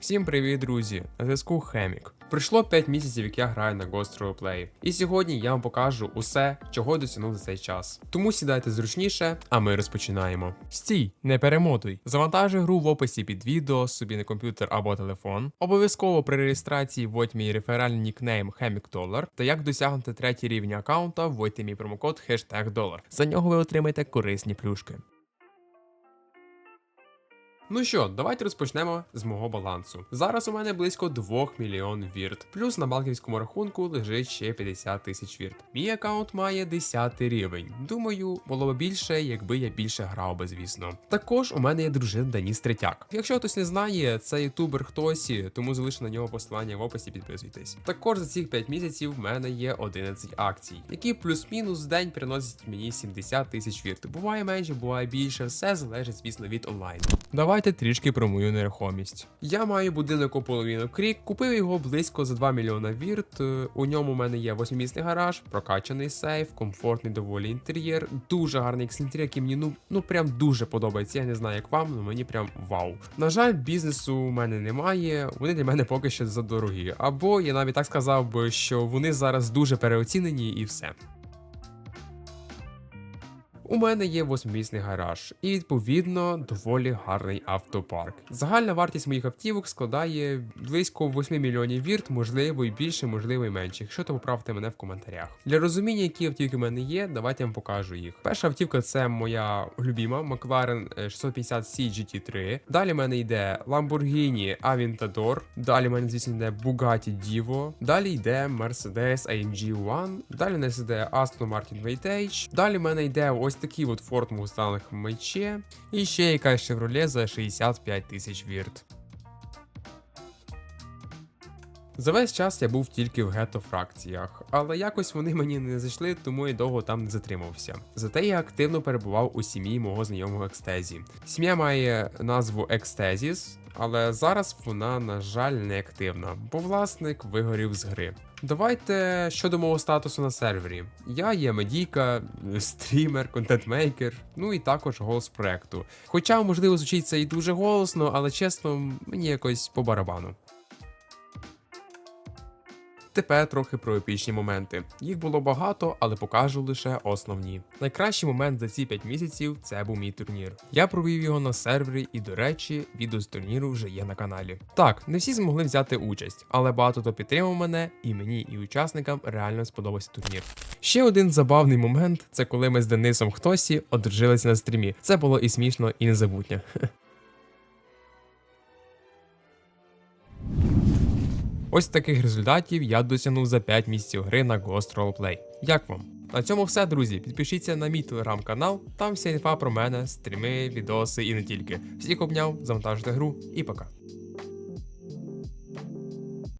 Всім привіт, друзі! На зв'язку Хемік. Пройшло 5 місяців, як я граю на Ghost Roleplay. І сьогодні я вам покажу усе, чого досягнув за цей час. Тому сідайте зручніше, а ми розпочинаємо. Стій, не перемотуй. Завантажуй гру в описі під відео собі на комп'ютер або телефон. Обов'язково при реєстрації вводь мій реферальний нікнейм HemikDollar. Та як досягнути третій рівень аккаунта, вводьте мій промокод хештег долар. За нього ви отримаєте корисні плюшки. Ну що, давайте розпочнемо з мого балансу. Зараз у мене близько 2 мільйон вірт, плюс на банківському рахунку лежить ще 50 тисяч вірт. Мій аккаунт має 10 рівень. Думаю, було б більше, якби я більше грав би, звісно. Також у мене є дружина Даніс Третяк. Якщо хтось не знає, це ютубер хтосі, тому залишу на нього посилання в описі, підписуйтесь. Також за цих 5 місяців в мене є 11 акцій, які плюс-мінус в день приносять мені 70 тисяч вірт. Буває менше, буває більше, все залежить, звісно, від онлайну. Давайте трішки про мою нерухомість. Я маю будинок у половину крік, купив його близько за 2 мільйона вірт. Е, У ньому у мене є восьмимісний гараж, прокачаний сейф, комфортний доволі інтер'єр, дуже гарний ексцентрик, який мені ну, ну прям дуже подобається. Я не знаю, як вам, але мені прям вау. На жаль, бізнесу у мене немає. Вони для мене поки що задорогі. Або я навіть так сказав би, що вони зараз дуже переоцінені і все. У мене є восьмимісний гараж і відповідно доволі гарний автопарк. Загальна вартість моїх автівок складає близько 8 мільйонів вірт, можливо і більше, можливо і менше. Якщо то поправте мене в коментарях. Для розуміння, які автівки в мене є, давайте я вам покажу їх. Перша автівка це моя любима McLaren 650C GT3. Далі в мене йде Lamborghini Aventador. Далі в мене, звісно, йде Bugatti Divo. Далі йде Mercedes AMG One. Далі в нас йде Aston Martin Vantage. Далі в мене йде ось такий от Ford Mustang Mach. І ще якась Chevrolet за 65 тисяч вірт. За весь час я був тільки в гетто-фракціях, але якось вони мені не зайшли, тому я довго там не затримався. Зате я активно перебував у сім'ї мого знайомого Екстезі. Сім'я має назву Екстезіс, але зараз вона, на жаль, не активна, бо власник вигорів з гри. Давайте щодо мого статусу на сервері. Я є медійка, стрімер, контент-мейкер, ну і також голос проекту. Хоча, можливо, звучить це і дуже голосно, але чесно, мені якось по барабану. Тепер трохи про епічні моменти. Їх було багато, але покажу лише основні. Найкращий момент за ці 5 місяців це був мій турнір. Я провів його на сервері, і, до речі, відео з турніру вже є на каналі. Так, не всі змогли взяти участь, але багато хто підтримав мене, і мені, і учасникам реально сподобався турнір. Ще один забавний момент це коли ми з Денисом Хтосі одружилися на стрімі. Це було і смішно, і незабутнє. Ось таких результатів я досягнув за 5 місяців гри на Ghost Roleplay. Як вам? На цьому все, друзі. Підпишіться на мій телеграм-канал, там вся інфа про мене, стріми, відоси і не тільки. Всіх обняв, завантажуйте гру і пока.